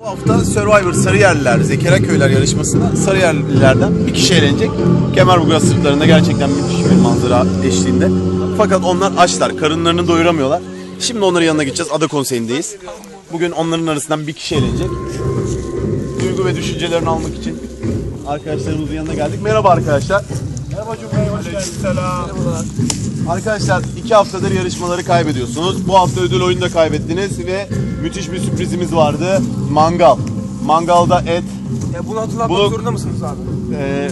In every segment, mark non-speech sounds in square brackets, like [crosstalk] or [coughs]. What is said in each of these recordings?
Bu hafta Survivor Sarıyerliler, Zekeriya Köyler yarışmasında Sarıyerlilerden bir kişi eğlenecek. Kemerburgaz sırtlarında gerçekten müthiş bir manzara eşliğinde. Fakat onlar açlar, karınlarını doyuramıyorlar. Şimdi onların yanına gideceğiz, Ada Konseyi'ndeyiz. Bugün onların arasından bir kişi eğlenecek. Duygu ve düşüncelerini almak için arkadaşlarımızın yanına geldik. Merhaba arkadaşlar. Merhaba hoş geldiniz. Merhabalar. Arkadaşlar iki haftadır yarışmaları kaybediyorsunuz. Bu hafta ödül oyunu da kaybettiniz ve müthiş bir sürprizimiz vardı. Mangal. Mangalda et. Ya bunu hatırlatmak Bunu- zorunda mısınız abi? Ee,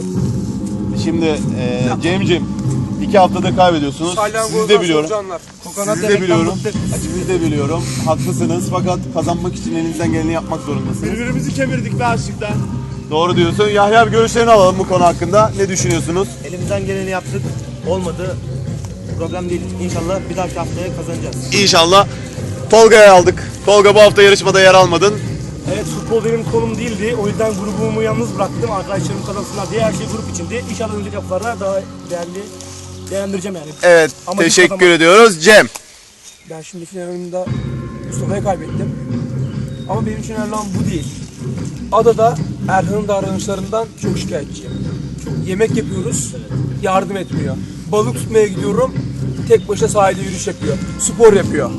şimdi e, Cem'cim iki haftadır kaybediyorsunuz. Sizi de biliyorum. Sizi de biliyorum. Sizi de biliyorum. Haklısınız fakat kazanmak için elinizden geleni yapmak zorundasınız. Birbirimizi kemirdik be açlıktan. Doğru diyorsun. Yahya bir görüşlerini alalım bu konu hakkında. Ne düşünüyorsunuz? Elimizden geleni yaptık. Olmadı. Problem değil. İnşallah bir dahaki haftaya kazanacağız. İnşallah Tolga'ya aldık. Tolga bu hafta yarışmada yer almadın. Evet futbol benim konum değildi. O yüzden grubumu yalnız bıraktım. Arkadaşlarım kazansınlar diye her şey grup içindi. İnşallah önümüzdeki haftalarda daha değerli değerlendireceğim yani. Evet, Ama teşekkür ediyoruz. Cem. Ben şimdi final oyununda Mustafa'yı kaybettim. Ama benim için önemli olan bu değil. Adada Erhan'ın davranışlarından çok şikayetçiyim. Çok yemek yapıyoruz, yardım etmiyor. Balık tutmaya gidiyorum, tek başına sahilde yürüyüş yapıyor. Spor yapıyor.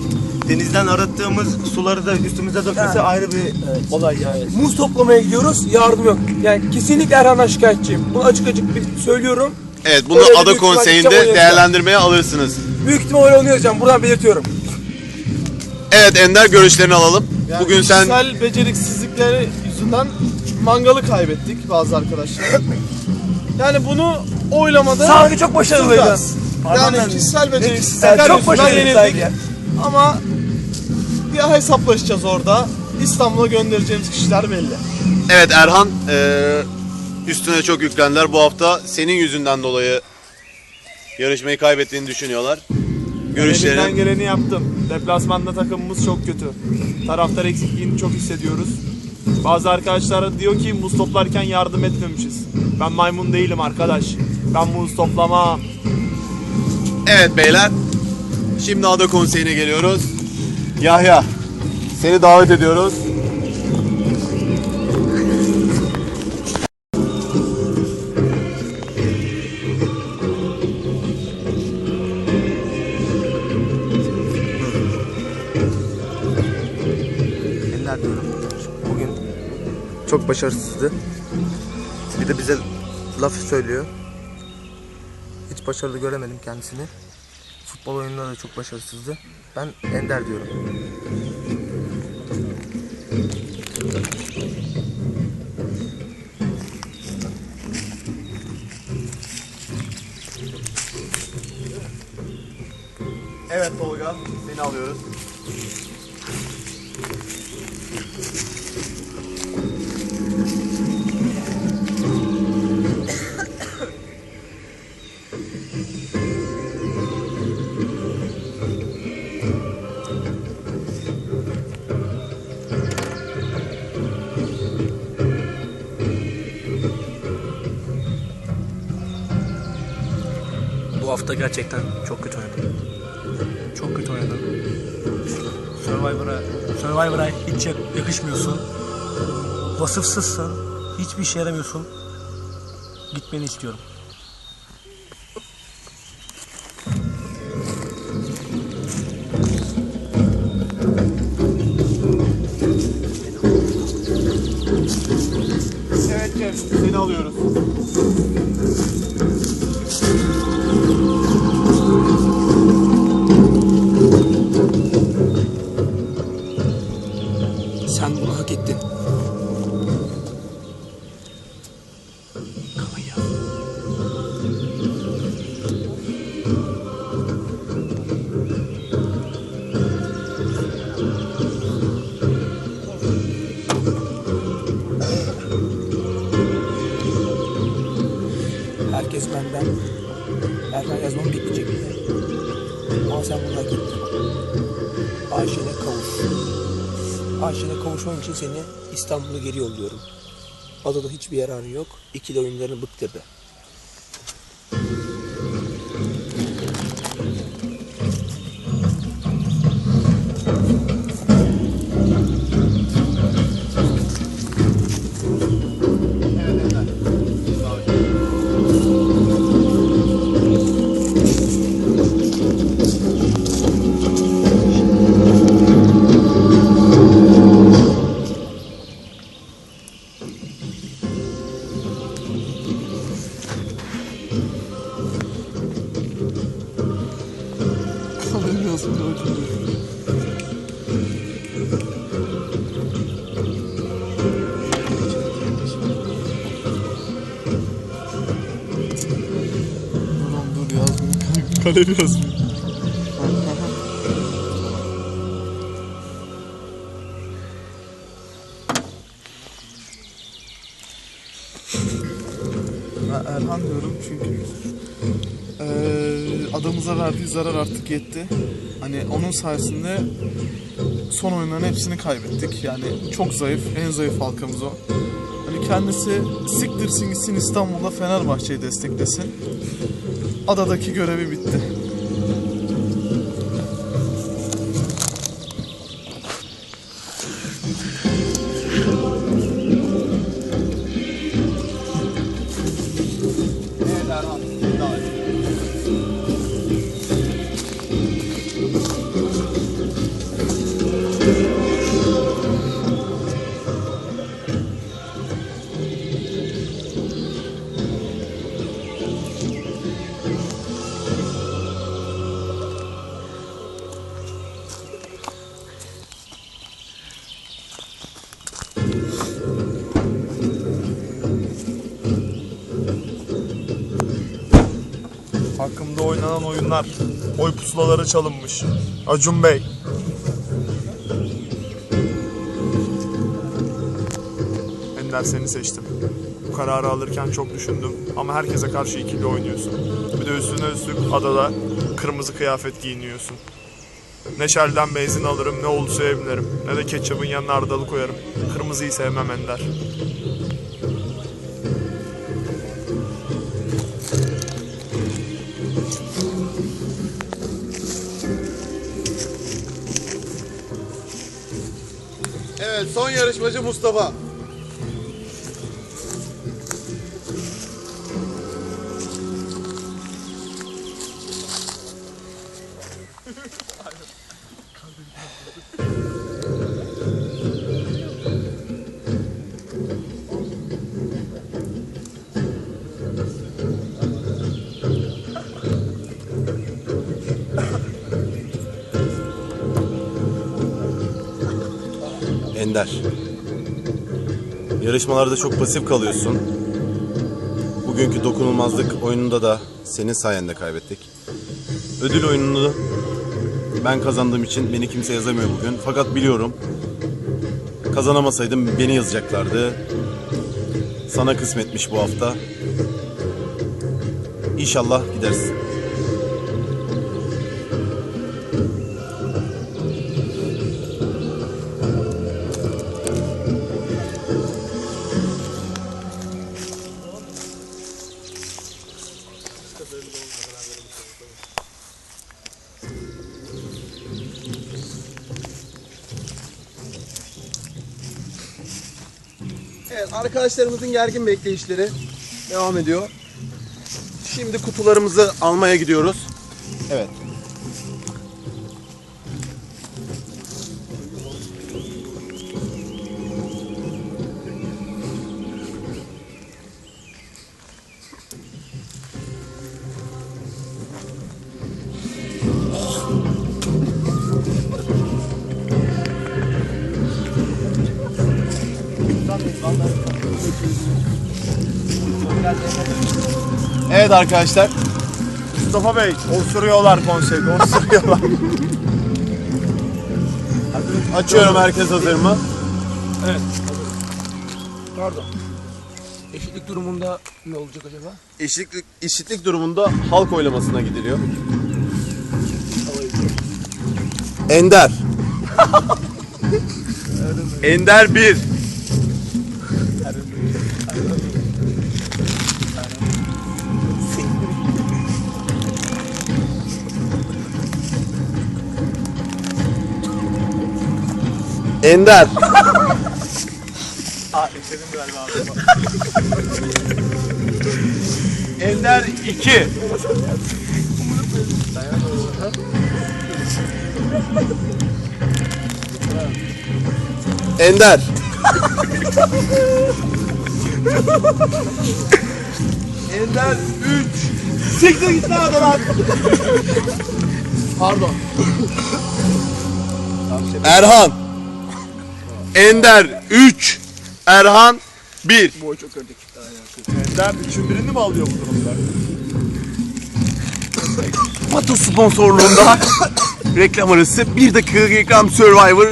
Denizden arattığımız suları da üstümüze dökmesi Yani. ayrı bir olay yani. Muz toplamaya gidiyoruz, yardım yok. Yani kesinlikle Erhan'dan şikayetçiyim. Bunu açık açık bir söylüyorum. Evet, bunu Öyle bir Ada büyük ihtimal Konseyi'nde değerlendirmeye alırsınız. Büyük ihtimal öyle oynayacağım. Buradan belirtiyorum. Evet Ender görüşlerini alalım. Yani Bugün sen kişisel beceriksizlikleri yüzünden mangalı kaybettik bazı arkadaşlar. yani bunu oylamada Sanki çok başarılıydın. tutacağız. Yani kişisel beceriksizlikler Yani çok yüzünden başarılıydı yenildik. sanki. Ama bir hesaplaşacağız orada. İstanbul'a göndereceğimiz kişiler belli. Evet Erhan eee, üstüne çok yüklendiler. Bu hafta senin yüzünden dolayı yarışmayı kaybettiğini düşünüyorlar. Elimden Görüşlerini geleni yaptım. Deplasmanda takımımız çok kötü. Taraftar eksikliğini çok hissediyoruz. Bazı arkadaşlar diyor ki muz toplarken yardım etmemişiz. Ben maymun değilim arkadaş. Ben muz toplamam. Evet beyler. Şimdi Ada Konseyi'ne geliyoruz. Yahya seni davet ediyoruz. Çok başarısızdı. Bir de bize laf söylüyor. Hiç başarılı göremedim kendisini. Futbol oyununda da çok başarısızdı. Ben Ender diyorum. Evet Tolga seni alıyoruz. Hafta gerçekten çok kötü oynadım. Çok kötü oynadım. Survivor'a Survivor'a hiç yak- yakışmıyorsun. Vasıfsızsın. Hiçbir işe yaramıyorsun. Gitmeni istiyorum. Evet Cem seni alıyoruz. Sen bunu hak ettin. Herkes benden Erkan yazmamı bekleyecek. Ama sen bunu hak ettin. Kavuş. Ayşe'yle kavuşmam için seni İstanbul'a geri yolluyorum. Adada hiçbir yararı yok. İkili oyunlarını bıktırdı. Kale biraz. Ben Erhan diyorum çünkü eee, adamıza verdiği zarar artık yetti. Hani onun sayesinde son oyunların hepsini kaybettik. Yani çok zayıf, en zayıf halkamız o. Hani kendisi siktirsin gitsin İstanbul'da Fenerbahçe'yi desteklesin. Adadaki görevi bitti. Hakkımda oynanan oyunlar. Oy pusulaları çalınmış. Acun Bey. Ender seni seçtim. Bu kararı alırken çok düşündüm ama herkese karşı ikili oynuyorsun. Bir de üstüne üstlük adada kırmızı kıyafet giyiniyorsun. Ne Shell'den benzin alırım ne olursa evlerim. Ne de ketçapın yanına ardalı koyarım. Kırmızıyı sevmem Ender. Son yarışmacı Mustafa. Ender. Yarışmalarda çok pasif kalıyorsun. Bugünkü dokunulmazlık oyununda da senin sayende kaybettik. Ödül oyununu ben kazandığım için beni kimse yazamıyor bugün. Fakat biliyorum kazanamasaydım beni yazacaklardı. Sana kısmetmiş bu hafta. İnşallah gidersin. Arkadaşlarımızın gergin bekleyişleri devam ediyor. Şimdi kutularımızı almaya gidiyoruz. Evet. Evet arkadaşlar. Mustafa Bey, osuruyorlar konseyde, osuruyorlar. Açıyorum herkes hazır mı? Pardon. Eşitlik durumunda ne olacak acaba? Eşitlik, eşitlik durumunda halk oylamasına gidiliyor. Ender. [laughs] Ender 1. Ender. Ender 2. Ender. Ender 3. Siktir git lan lan. Pardon. Erhan. Ender 3. Erhan 1. Boy çok gördük. Ender üçün birini mi alıyor bu durumda? Fatih sponsorluğunda [coughs] reklam arası 1 dakika reklam Survivor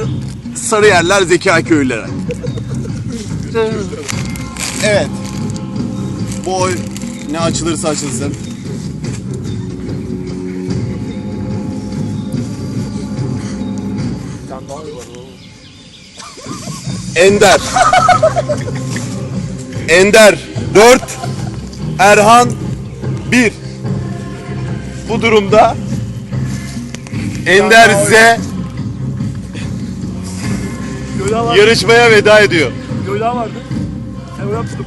Sarıyerler Zeka Köylülere. Evet. Bu oy ne açılırsa açılsın. Ender. Ender 4. Erhan 1. Bu durumda Ender Z yarışmaya veda ediyor. Yola vardı. Ben yaptım.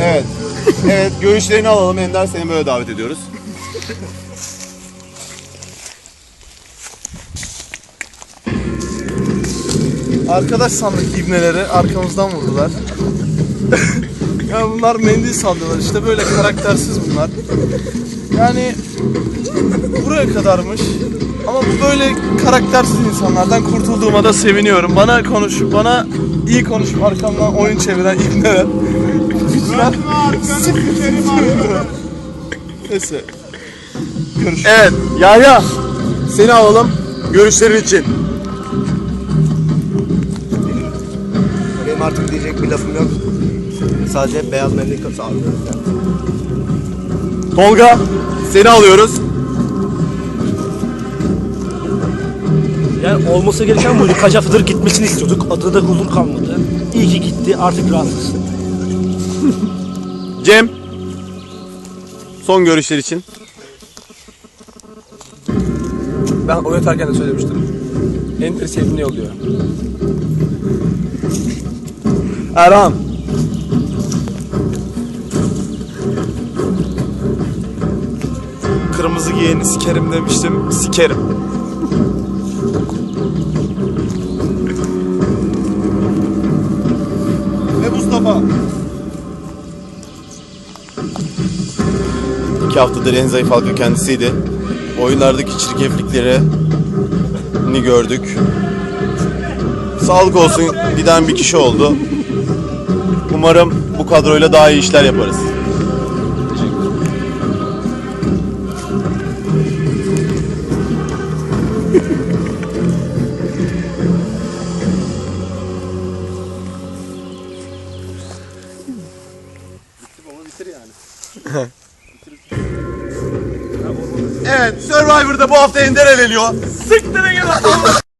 Evet. Evet görüşlerini alalım. Ender seni böyle davet ediyoruz. Arkadaş sandık ibneleri arkamızdan vurdular. [laughs] ya bunlar mendil sallıyorlar işte böyle karaktersiz bunlar. Yani buraya kadarmış. Ama bu böyle karaktersiz insanlardan kurtulduğuma da seviniyorum. Bana konuş, bana iyi konuşup arkamdan oyun çeviren ibneler. Lütfen. Neyse. Görüşürüz. Evet Yahya seni alalım görüşlerin için. Artık diyecek bir lafım yok. Sadece beyaz mendil sağlıyorum. Tolga seni alıyoruz. Yani olması gereken buydu. Kaç haftadır gitmesini istiyorduk. Adada huzur kalmadı. İyi ki gitti. Artık rahatsız. [laughs] Cem son görüşler için. Ben oynatarken de söylemiştim. Ender sevdiğini yolluyor. Erhan. Kırmızı giyeni sikerim demiştim. Sikerim. Ve Mustafa. İki haftadır en zayıf halka kendisiydi. Oyunlardaki çirkefliklerini gördük. Sağlık olsun giden bir kişi oldu. Umarım bu kadroyla daha iyi işler yaparız. Evet, Survivor'da bu hafta Ender eleniyor. Siktir gel